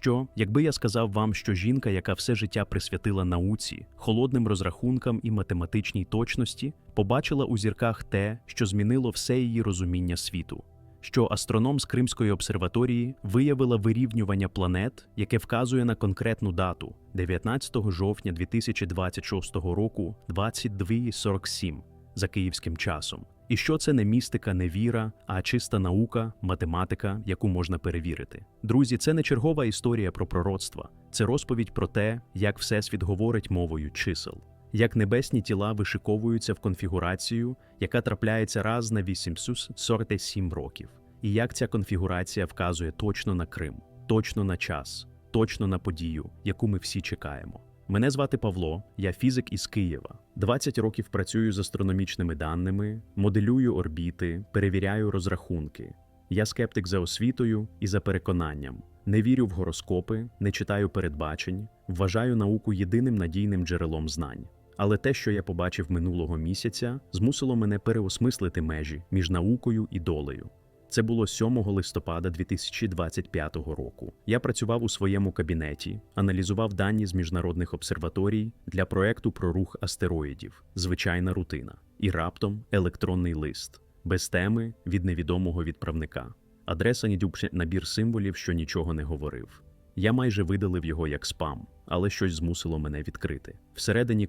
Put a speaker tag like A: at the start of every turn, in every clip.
A: Що, якби я сказав вам, що жінка, яка все життя присвятила науці, холодним розрахункам і математичній точності, побачила у зірках те, що змінило все її розуміння світу, що астроном з Кримської обсерваторії виявила вирівнювання планет, яке вказує на конкретну дату 19 жовтня 2026 року 22.47 за київським часом. І що це не містика, не віра, а чиста наука, математика, яку можна перевірити. Друзі, це не чергова історія про пророцтва, це розповідь про те, як Всесвіт говорить мовою чисел, як небесні тіла вишиковуються в конфігурацію, яка трапляється раз на 847 років, і як ця конфігурація вказує точно на Крим, точно на час, точно на подію, яку ми всі чекаємо. Мене звати Павло, я фізик із Києва. 20 років працюю з астрономічними даними, моделюю орбіти, перевіряю розрахунки. Я скептик за освітою і за переконанням. Не вірю в гороскопи, не читаю передбачень, вважаю науку єдиним надійним джерелом знань. Але те, що я побачив минулого місяця, змусило мене переосмислити межі між наукою і долею. Це було 7 листопада 2025 року. Я працював у своєму кабінеті, аналізував дані з міжнародних обсерваторій для проекту про рух астероїдів, звичайна рутина, і раптом електронний лист без теми від невідомого відправника. Адреса нідюбше набір символів, що нічого не говорив. Я майже видалив його як спам, але щось змусило мене відкрити. Всередині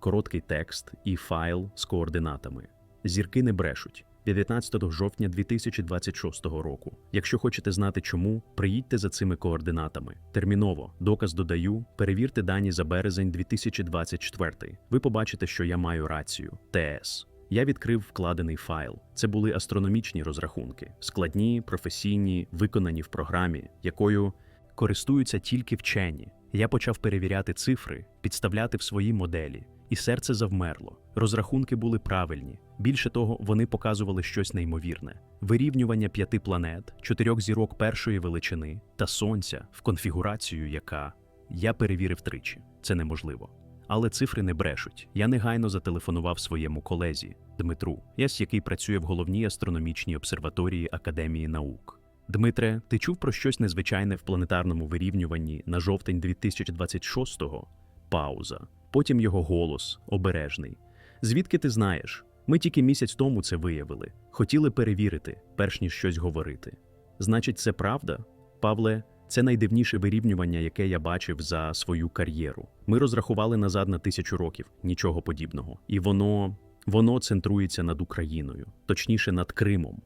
A: короткий, текст і файл з координатами. Зірки не брешуть. 19 жовтня 2026 року. Якщо хочете знати чому, приїдьте за цими координатами. Терміново, доказ додаю, перевірте дані за березень 2024. Ви побачите, що я маю рацію. ТС. Я відкрив вкладений файл. Це були астрономічні розрахунки, складні, професійні, виконані в програмі, якою користуються тільки вчені. Я почав перевіряти цифри, підставляти в свої моделі, і серце завмерло. Розрахунки були правильні. Більше того, вони показували щось неймовірне: вирівнювання п'яти планет, чотирьох зірок першої величини та сонця в конфігурацію, яка я перевірив тричі. Це неможливо. Але цифри не брешуть. Я негайно зателефонував своєму колезі Дмитру, ясь який працює в головній астрономічній обсерваторії Академії наук. Дмитре, ти чув про щось незвичайне в планетарному вирівнюванні на жовтень 2026-го? Пауза. Потім його голос обережний. Звідки ти знаєш? Ми тільки місяць тому це виявили, хотіли перевірити, перш ніж щось говорити. Значить, це правда? Павле, це найдивніше вирівнювання, яке я бачив за свою кар'єру. Ми розрахували назад на тисячу років, нічого подібного. І воно воно центрується над Україною, точніше над Кримом.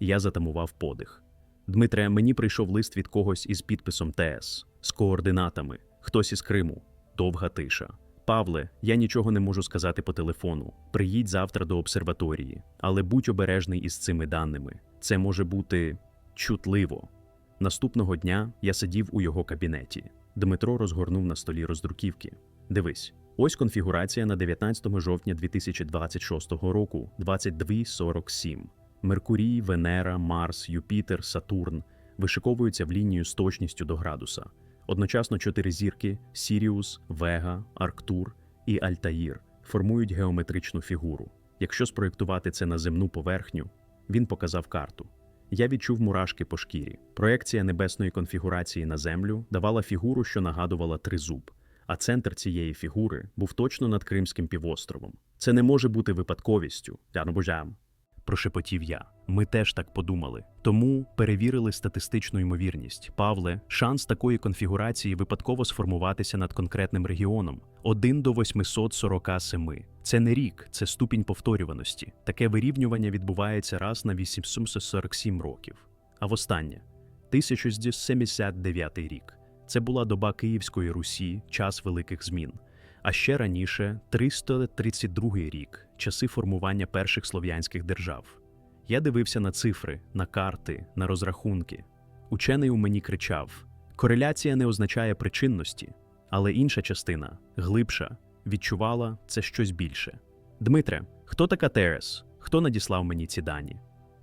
A: Я затамував подих. Дмитре, мені прийшов лист від когось із підписом ТС з координатами, хтось із Криму, довга тиша. Павле, я нічого не можу сказати по телефону. Приїдь завтра до обсерваторії, але будь обережний із цими даними. Це може бути чутливо. Наступного дня я сидів у його кабінеті. Дмитро розгорнув на столі роздруківки. Дивись, ось конфігурація на 19 жовтня 2026 року 22.47. Меркурій, Венера, Марс, Юпітер, Сатурн вишиковуються в лінію з точністю до градуса. Одночасно чотири зірки Сіріус, Вега, Арктур і Альтаїр формують геометричну фігуру. Якщо спроєктувати це на земну поверхню, він показав карту. Я відчув мурашки по шкірі. Проекція небесної конфігурації на землю давала фігуру, що нагадувала тризуб, а центр цієї фігури був точно над Кримським півостровом. Це не може бути випадковістю. Дянобожам. Прошепотів я. Ми теж так подумали. Тому перевірили статистичну ймовірність. Павле, шанс такої конфігурації випадково сформуватися над конкретним регіоном 1 до 847. Це не рік, це ступінь повторюваності. Таке вирівнювання відбувається раз на 847 років. А востаннє 1079 рік. Це була доба Київської Русі, час великих змін. А ще раніше 332 рік, часи формування перших слов'янських держав. Я дивився на цифри, на карти, на розрахунки. Учений у мені кричав: кореляція не означає причинності, але інша частина, глибша, відчувала це щось більше. Дмитре, хто така Терес? Хто надіслав мені ці дані?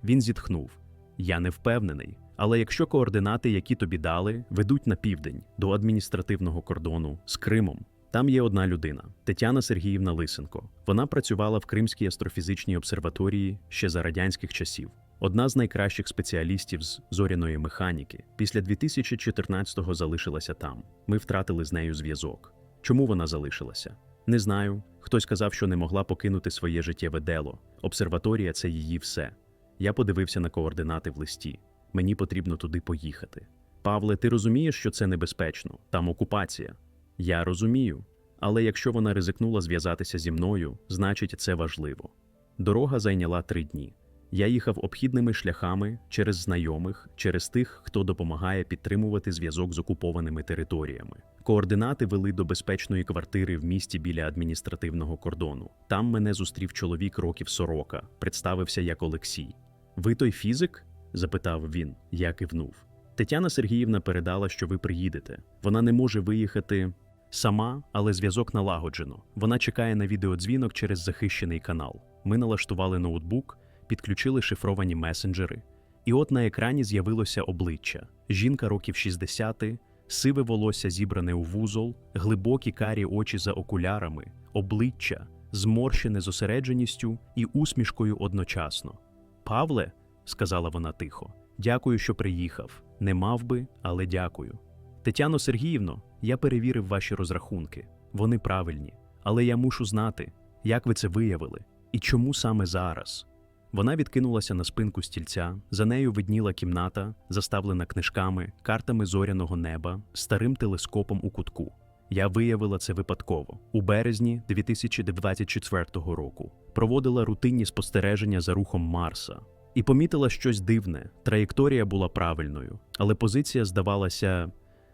A: Він зітхнув: Я не впевнений. Але якщо координати, які тобі дали, ведуть на південь до адміністративного кордону з Кримом, там є одна людина Тетяна Сергіївна Лисенко. Вона працювала в Кримській астрофізичній обсерваторії ще за радянських часів. Одна з найкращих спеціалістів з зоряної механіки після 2014-го залишилася там. Ми втратили з нею зв'язок. Чому вона залишилася? Не знаю. Хтось сказав, що не могла покинути своє життєве дело. Обсерваторія це її все. Я подивився на координати в листі. Мені потрібно туди поїхати. Павле, ти розумієш, що це небезпечно? Там окупація. Я розумію. Але якщо вона ризикнула зв'язатися зі мною, значить це важливо. Дорога зайняла три дні. Я їхав обхідними шляхами через знайомих, через тих, хто допомагає підтримувати зв'язок з окупованими територіями. Координати вели до безпечної квартири в місті біля адміністративного кордону. Там мене зустрів чоловік років сорока, представився як Олексій. Ви той фізик? запитав він. Я кивнув. Тетяна Сергіївна передала, що ви приїдете. Вона не може виїхати сама, але зв'язок налагоджено. Вона чекає на відеодзвінок через захищений канал. Ми налаштували ноутбук, підключили шифровані месенджери. І от на екрані з'явилося обличчя: жінка років 60, сиве волосся зібране у вузол, глибокі карі очі за окулярами, обличчя, зморщене зосередженістю і усмішкою одночасно. Павле, сказала вона тихо, дякую, що приїхав. Не мав би, але дякую. Тетяно Сергіївно, я перевірив ваші розрахунки. Вони правильні, але я мушу знати, як ви це виявили і чому саме зараз. Вона відкинулася на спинку стільця, за нею видніла кімната, заставлена книжками, картами зоряного неба, старим телескопом у кутку. Я виявила це випадково у березні 2024 року. Проводила рутинні спостереження за рухом Марса і помітила щось дивне. Траєкторія була правильною, але позиція здавалася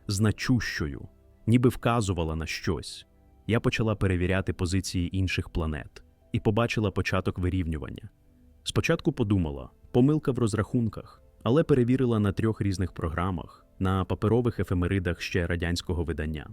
A: значущою, ніби вказувала на щось. Я почала перевіряти позиції інших планет і побачила початок вирівнювання. Спочатку подумала, помилка в розрахунках, але перевірила на трьох різних програмах, на паперових ефемеридах ще радянського видання.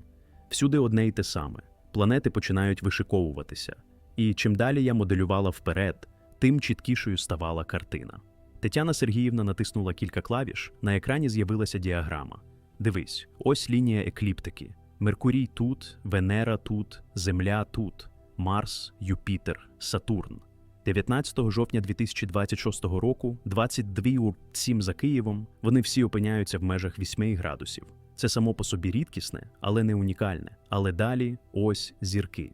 A: Всюди одне й те саме: планети починають вишиковуватися, і чим далі я моделювала вперед, тим чіткішою ставала картина. Тетяна Сергіївна натиснула кілька клавіш, на екрані з'явилася діаграма. Дивись, ось лінія екліптики: Меркурій тут, Венера тут, Земля тут, Марс, Юпітер, Сатурн. 19 жовтня 2026 року, 22 у 7 за Києвом, вони всі опиняються в межах 8 градусів. Це само по собі рідкісне, але не унікальне. Але далі ось зірки.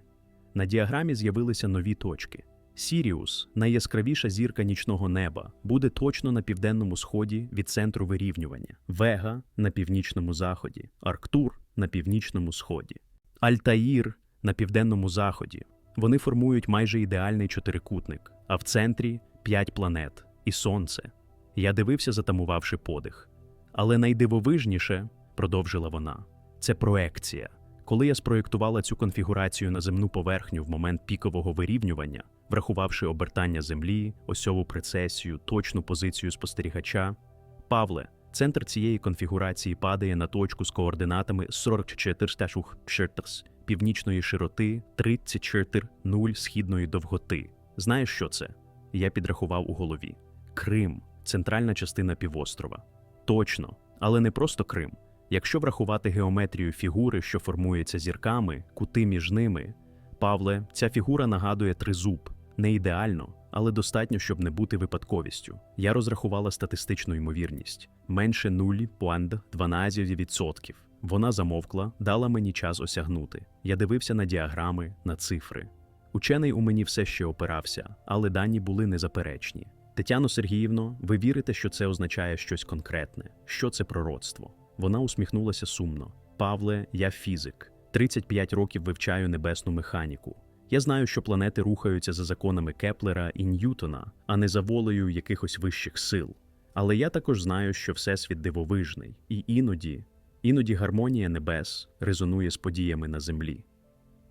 A: На діаграмі з'явилися нові точки. Сіріус, найяскравіша зірка нічного неба, буде точно на південному сході від центру вирівнювання, Вега на північному заході, Арктур на північному сході, Альтаїр на південному заході. Вони формують майже ідеальний чотирикутник, а в центрі п'ять планет і сонце. Я дивився, затамувавши подих. Але найдивовижніше, продовжила вона, це проекція. Коли я спроєктувала цю конфігурацію на земну поверхню в момент пікового вирівнювання, врахувавши обертання землі, осьову прецесію, точну позицію спостерігача, Павле, центр цієї конфігурації падає на точку з координатами 44 північної широти 34 0 східної довготи. Знаєш, що це? Я підрахував у голові. Крим, центральна частина півострова. Точно, але не просто Крим. Якщо врахувати геометрію фігури, що формується зірками, кути між ними, Павле, ця фігура нагадує тризуб. Не ідеально, але достатньо, щоб не бути випадковістю. Я розрахувала статистичну ймовірність менше 0,12%. Вона замовкла, дала мені час осягнути. Я дивився на діаграми, на цифри. Учений у мені все ще опирався, але дані були незаперечні. Тетяно Сергіївно, ви вірите, що це означає щось конкретне? Що це пророцтво? Вона усміхнулася сумно. Павле, я фізик. 35 років вивчаю небесну механіку. Я знаю, що планети рухаються за законами Кеплера і Ньютона, а не за волею якихось вищих сил. Але я також знаю, що Всесвіт дивовижний, і іноді, іноді гармонія небес резонує з подіями на землі.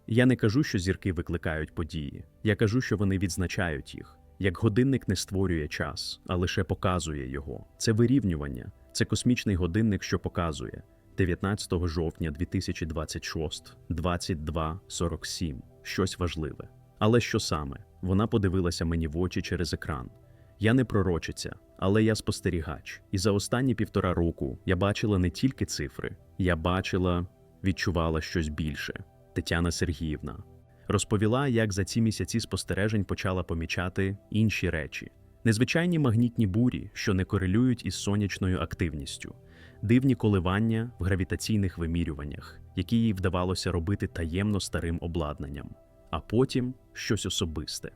A: Я не кажу, що зірки викликають події, я кажу, що вони відзначають їх. Як годинник не створює час, а лише показує його. Це вирівнювання, це космічний годинник, що показує 19 жовтня 2026, 22.47. Щось важливе. Але що саме? Вона подивилася мені в очі через екран. Я не пророчиця, але я спостерігач. І за останні півтора року я бачила не тільки цифри, я бачила, відчувала щось більше. Тетяна Сергіївна розповіла, як за ці місяці спостережень почала помічати інші речі. Незвичайні магнітні бурі, що не корелюють із сонячною активністю, дивні коливання в гравітаційних вимірюваннях, які їй вдавалося робити таємно старим обладнанням, а потім щось особисте.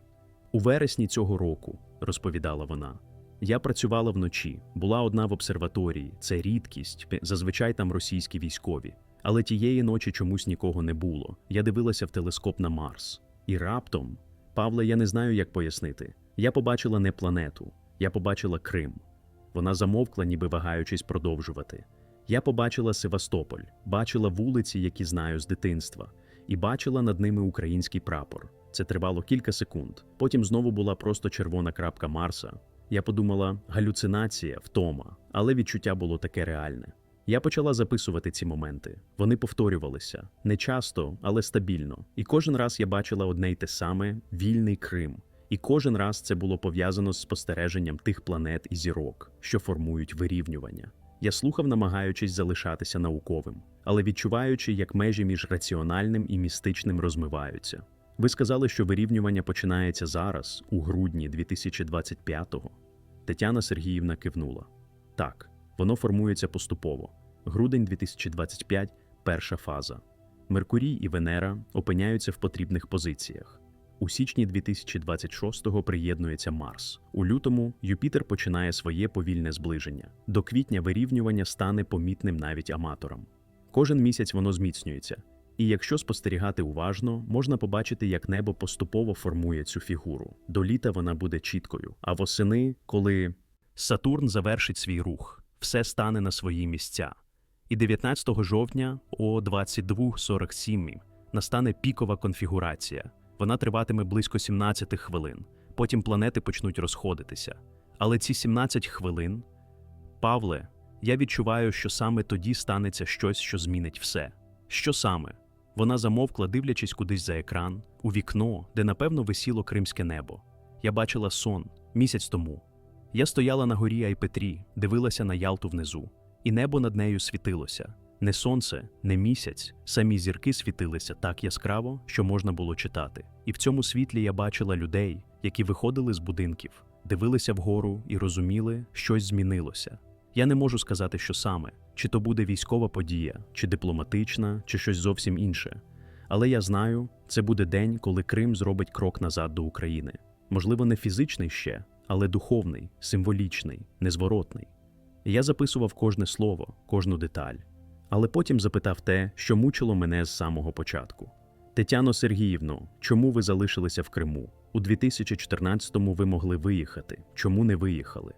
A: У вересні цього року, розповідала вона, я працювала вночі, була одна в обсерваторії, це рідкість, зазвичай там російські військові. Але тієї ночі чомусь нікого не було. Я дивилася в телескоп на Марс. І раптом, Павле, я не знаю, як пояснити. Я побачила не планету, я побачила Крим. Вона замовкла, ніби вагаючись продовжувати. Я побачила Севастополь, бачила вулиці, які знаю з дитинства, і бачила над ними український прапор. Це тривало кілька секунд. Потім знову була просто червона крапка Марса. Я подумала, галюцинація, втома, але відчуття було таке реальне. Я почала записувати ці моменти. Вони повторювалися не часто, але стабільно. І кожен раз я бачила одне й те саме вільний Крим. І кожен раз це було пов'язано з спостереженням тих планет і зірок, що формують вирівнювання. Я слухав, намагаючись залишатися науковим, але відчуваючи, як межі між раціональним і містичним розмиваються. Ви сказали, що вирівнювання починається зараз, у грудні 2025-го. Тетяна Сергіївна кивнула. Так, воно формується поступово. Грудень 2025 перша фаза. Меркурій і Венера опиняються в потрібних позиціях. У січні 2026-го приєднується Марс. У лютому Юпітер починає своє повільне зближення. До квітня вирівнювання стане помітним навіть аматорам. Кожен місяць воно зміцнюється. І якщо спостерігати уважно, можна побачити, як небо поступово формує цю фігуру. До літа вона буде чіткою. А восени, коли Сатурн завершить свій рух, все стане на свої місця. І 19 жовтня о 22.47 настане пікова конфігурація. Вона триватиме близько 17 хвилин. Потім планети почнуть розходитися. Але ці 17 хвилин, Павле, я відчуваю, що саме тоді станеться щось, що змінить все. Що саме? Вона замовкла, дивлячись кудись за екран, у вікно, де напевно висіло кримське небо. Я бачила сон місяць тому. Я стояла на горі Айпетрі, дивилася на Ялту внизу, і небо над нею світилося. Не сонце, не місяць, самі зірки світилися так яскраво, що можна було читати. І в цьому світлі я бачила людей, які виходили з будинків, дивилися вгору і розуміли, щось змінилося. Я не можу сказати, що саме, чи то буде військова подія, чи дипломатична, чи щось зовсім інше. Але я знаю, це буде день, коли Крим зробить крок назад до України. Можливо, не фізичний ще, але духовний, символічний, незворотний. Я записував кожне слово, кожну деталь, але потім запитав те, що мучило мене з самого початку. Тетяно Сергіївно, чому ви залишилися в Криму? У 2014-му ви могли виїхати. Чому не виїхали?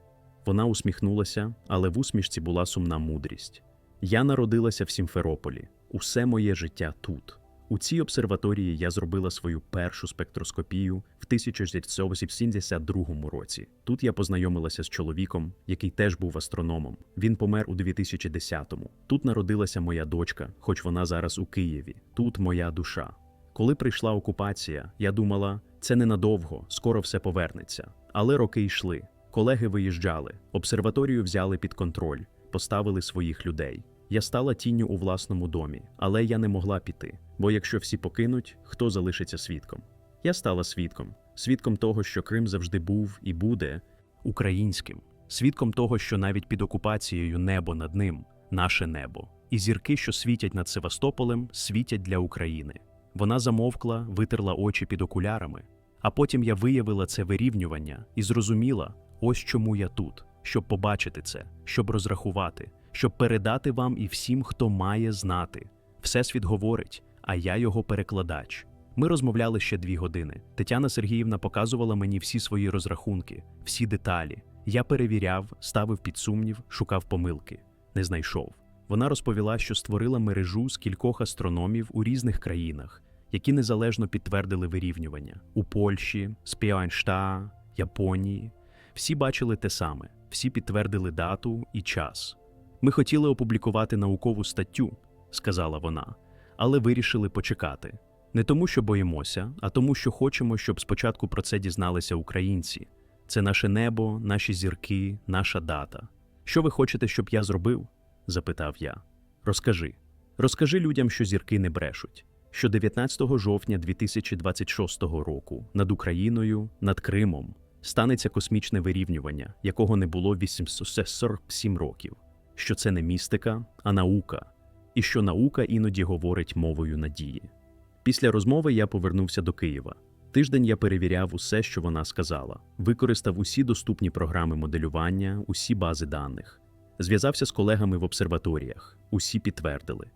A: Вона усміхнулася, але в усмішці була сумна мудрість. Я народилася в Сімферополі. Усе моє життя тут. У цій обсерваторії я зробила свою першу спектроскопію в 1972 році. Тут я познайомилася з чоловіком, який теж був астрономом. Він помер у 2010-му. Тут народилася моя дочка, хоч вона зараз у Києві. Тут моя душа. Коли прийшла окупація, я думала, це ненадовго, скоро все повернеться. Але роки йшли. Колеги виїжджали, обсерваторію взяли під контроль, поставили своїх людей. Я стала тінню у власному домі, але я не могла піти, бо якщо всі покинуть, хто залишиться свідком? Я стала свідком, свідком того, що Крим завжди був і буде українським, свідком того, що навіть під окупацією небо над ним наше небо, і зірки, що світять над Севастополем, світять для України. Вона замовкла, витерла очі під окулярами, а потім я виявила це вирівнювання і зрозуміла, ось чому я тут, щоб побачити це, щоб розрахувати щоб передати вам і всім, хто має знати. Всесвіт говорить, а я його перекладач. Ми розмовляли ще дві години. Тетяна Сергіївна показувала мені всі свої розрахунки, всі деталі. Я перевіряв, ставив під сумнів, шукав помилки, не знайшов. Вона розповіла, що створила мережу з кількох астрономів у різних країнах, які незалежно підтвердили вирівнювання у Польщі, Спіаншта, Японії. Всі бачили те саме, всі підтвердили дату і час. Ми хотіли опублікувати наукову статтю, сказала вона, але вирішили почекати. Не тому, що боїмося, а тому, що хочемо, щоб спочатку про це дізналися українці. Це наше небо, наші зірки, наша дата. Що ви хочете, щоб я зробив? запитав я. Розкажи. Розкажи людям, що зірки не брешуть. Що 19 жовтня 2026 року над Україною, над Кримом, станеться космічне вирівнювання, якого не було 847 років, що це не містика, а наука, і що наука іноді говорить мовою надії. Після розмови я повернувся до Києва. Тиждень я перевіряв усе, що вона сказала, використав усі доступні програми моделювання, усі бази даних, зв'язався з колегами в обсерваторіях, усі підтвердили.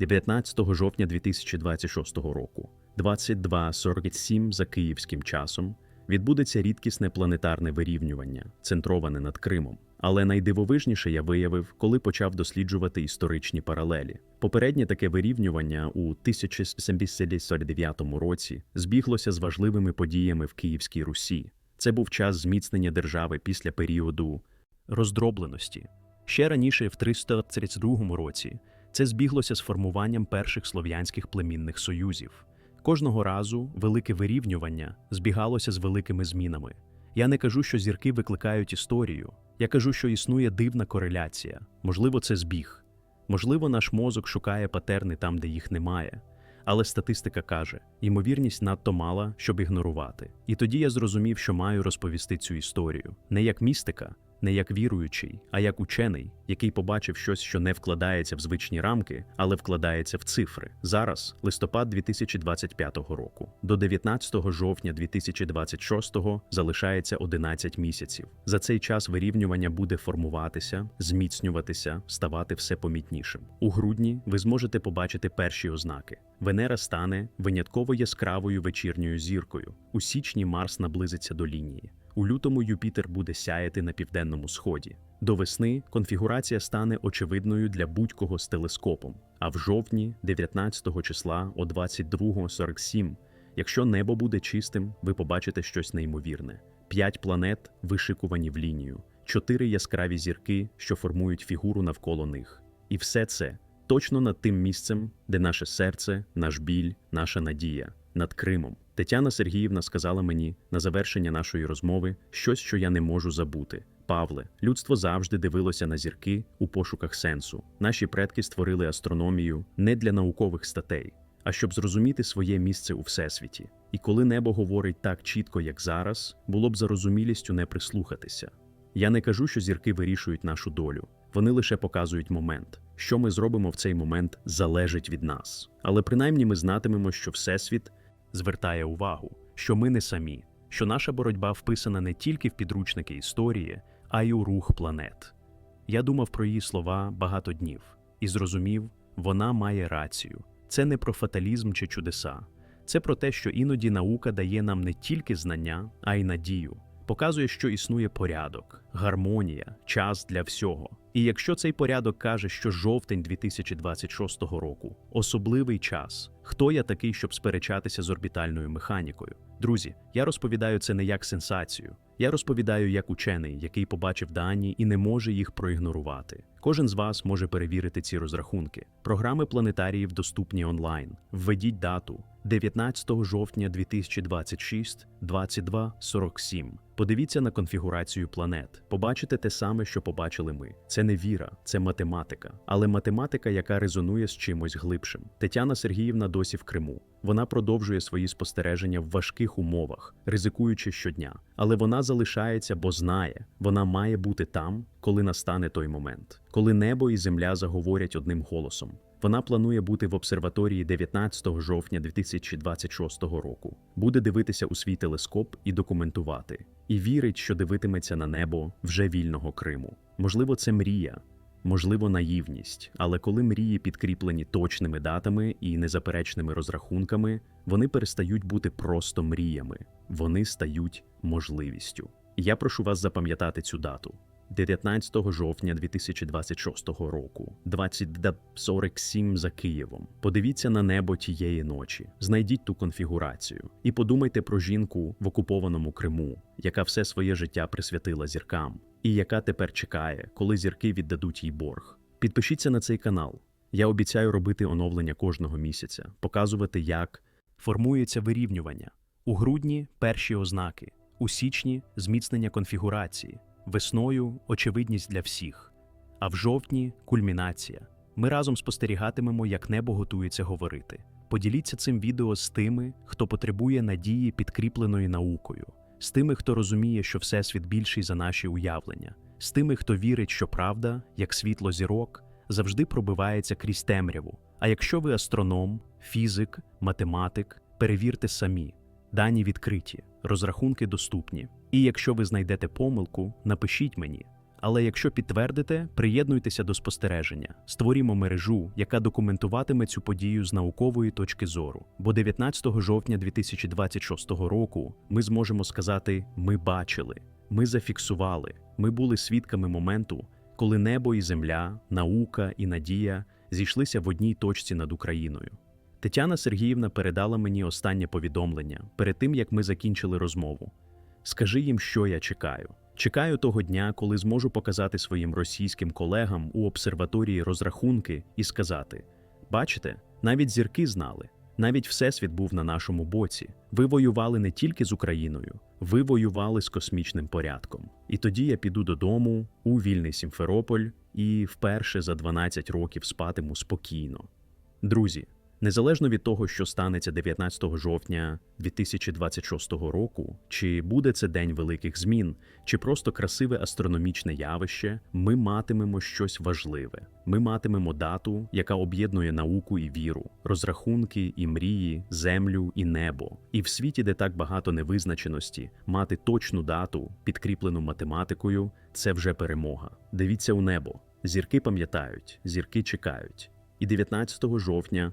A: 19 жовтня 2026 року, 22.47 за київським часом, відбудеться рідкісне планетарне вирівнювання, центроване над Кримом. Але найдивовижніше я виявив, коли почав досліджувати історичні паралелі. Попереднє таке вирівнювання у 1779 році збіглося з важливими подіями в Київській Русі. Це був час зміцнення держави після періоду роздробленості. Ще раніше, в 332 році, це збіглося з формуванням перших слов'янських племінних союзів. Кожного разу велике вирівнювання збігалося з великими змінами. Я не кажу, що зірки викликають історію. Я кажу, що існує дивна кореляція. Можливо, це збіг. Можливо, наш мозок шукає патерни там, де їх немає. Але статистика каже, ймовірність надто мала, щоб ігнорувати. І тоді я зрозумів, що маю розповісти цю історію не як містика, не як віруючий, а як учений, який побачив щось, що не вкладається в звичні рамки, але вкладається в цифри. Зараз листопад 2025 року. До 19 жовтня 2026 залишається 11 місяців. За цей час вирівнювання буде формуватися, зміцнюватися, ставати все помітнішим. У грудні ви зможете побачити перші ознаки. Венера стане винятково яскравою вечірньою зіркою. У січні Марс наблизиться до лінії. У лютому Юпітер буде сяяти на південному сході. До весни конфігурація стане очевидною для будь-кого з телескопом. А в жовтні, 19 числа о 22.47, якщо небо буде чистим, ви побачите щось неймовірне: п'ять планет вишикувані в лінію, чотири яскраві зірки, що формують фігуру навколо них. І все це точно над тим місцем, де наше серце, наш біль, наша надія, над Кримом. Тетяна Сергіївна сказала мені на завершення нашої розмови щось, що я не можу забути. Павле, людство завжди дивилося на зірки у пошуках сенсу. Наші предки створили астрономію не для наукових статей, а щоб зрозуміти своє місце у всесвіті. І коли небо говорить так чітко, як зараз, було б зарозумілістю не прислухатися. Я не кажу, що зірки вирішують нашу долю. Вони лише показують момент. Що ми зробимо в цей момент залежить від нас. Але принаймні ми знатимемо, що Всесвіт звертає увагу, що ми не самі, що наша боротьба вписана не тільки в підручники історії, а й у рух планет. Я думав про її слова багато днів і зрозумів, вона має рацію. Це не про фаталізм чи чудеса, це про те, що іноді наука дає нам не тільки знання, а й надію, показує, що існує порядок, гармонія, час для всього. І якщо цей порядок каже, що жовтень 2026 року особливий час, хто я такий, щоб сперечатися з орбітальною механікою? Друзі, я розповідаю це не як сенсацію. Я розповідаю як учений, який побачив дані і не може їх проігнорувати. Кожен з вас може перевірити ці розрахунки. Програми планетаріїв доступні онлайн. Введіть дату 19 жовтня 2026, 22.47. Подивіться на конфігурацію планет. Побачите те саме, що побачили ми. Це не віра, це математика, але математика, яка резонує з чимось глибшим. Тетяна Сергіївна досі в Криму. Вона продовжує свої спостереження в важких умовах, ризикуючи щодня. Але вона залишається, бо знає, вона має бути там, коли настане той момент, коли небо і земля заговорять одним голосом. Вона планує бути в обсерваторії 19 жовтня 2026 року. Буде дивитися у свій телескоп і документувати, і вірить, що дивитиметься на небо вже вільного Криму. Можливо, це мрія, можливо, наївність, але коли мрії підкріплені точними датами і незаперечними розрахунками, вони перестають бути просто мріями, вони стають можливістю. Я прошу вас запам'ятати цю дату. 19 жовтня 2026 року, 20.47 за Києвом. Подивіться на небо тієї ночі, знайдіть ту конфігурацію і подумайте про жінку в окупованому Криму, яка все своє життя присвятила зіркам, і яка тепер чекає, коли зірки віддадуть їй борг. Підпишіться на цей канал. Я обіцяю робити оновлення кожного місяця, показувати, як формується вирівнювання. У грудні перші ознаки, у січні зміцнення конфігурації. Весною очевидність для всіх, а в жовтні кульмінація. Ми разом спостерігатимемо, як небо готується говорити. Поділіться цим відео з тими, хто потребує надії, підкріпленої наукою. з тими, хто розуміє, що Всесвіт більший за наші уявлення, з тими, хто вірить, що правда, як світло зірок, завжди пробивається крізь темряву. А якщо ви астроном, фізик, математик, перевірте самі. Дані відкриті, розрахунки доступні. І якщо ви знайдете помилку, напишіть мені. Але якщо підтвердите, приєднуйтеся до спостереження, створімо мережу, яка документуватиме цю подію з наукової точки зору. Бо 19 жовтня 2026 року ми зможемо сказати: ми бачили, ми зафіксували, ми були свідками моменту, коли небо і земля, наука і надія зійшлися в одній точці над Україною. Тетяна Сергіївна передала мені останнє повідомлення перед тим, як ми закінчили розмову. Скажи їм, що я чекаю. Чекаю того дня, коли зможу показати своїм російським колегам у обсерваторії розрахунки і сказати: бачите, навіть зірки знали, навіть Всесвіт був на нашому боці. Ви воювали не тільки з Україною, ви воювали з космічним порядком. І тоді я піду додому у вільний Сімферополь і вперше за 12 років спатиму спокійно. Друзі, Незалежно від того, що станеться 19 жовтня 2026 року, чи буде це день великих змін, чи просто красиве астрономічне явище, ми матимемо щось важливе. Ми матимемо дату, яка об'єднує науку і віру, розрахунки і мрії, землю і небо. І в світі, де так багато невизначеності, мати точну дату, підкріплену математикою, це вже перемога. Дивіться у небо. Зірки пам'ятають, зірки чекають. І 19 жовтня